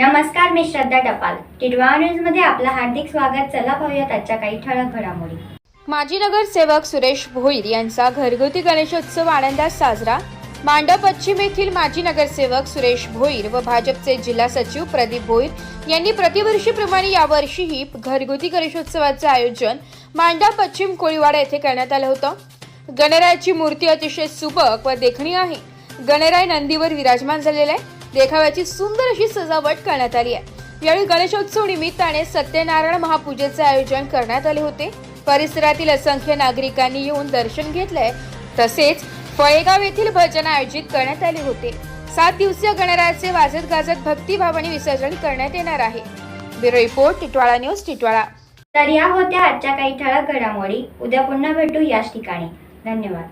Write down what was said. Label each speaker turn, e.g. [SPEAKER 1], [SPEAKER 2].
[SPEAKER 1] नमस्कार मी श्रद्धा टपाल. टिडवा न्यूजमध्ये आपलं हार्दिक स्वागत. चला पाहूयात आजच्या काही ठळक घडामोडी.
[SPEAKER 2] माजी नगरसेवक सुरेश भोईर यांचा घरगुती गणेशोत्सव आनंदात साजरा. मांडव पश्चिम येथील माजी नगरसेवक सुरेश भोईर व भाजपचे जिल्हा सचिव प्रदीप भोईर यांनी प्रतिवर्षीप्रमाणे यावर्षीही घरगुती गणेशोत्सवाचे आयोजन मांडा पश्चिम कोळीवाडा येथे करण्यात आलं होतं. गणरायाची मूर्ती अतिशय सुबक व देखणी आहे. गणराय नंदीवर विराजमान झालेला आहे. देखाव्याची सुंदर अशी सजावट करण्यात आली आहे. यावेळी गणेशोत्सव निमित्ताने सत्यनारायण महापूजेचे आयोजन करण्यात आले होते. परिसरातील असंख्य नागरिकांनी येऊन दर्शन घेतलंय. तसेच फळेगाव येथील भजन आयोजित करण्यात आले होते. सात दिवसीय गणरायाचे वाजत गाजत भक्तिभावाने विसर्जन करण्यात येणार आहे. Bureau report Titwala news Titwala.
[SPEAKER 1] तर या होत्या आजच्या काही ठळक घडामोडी. उद्या पुन्हा भेटू याच ठिकाणी. धन्यवाद.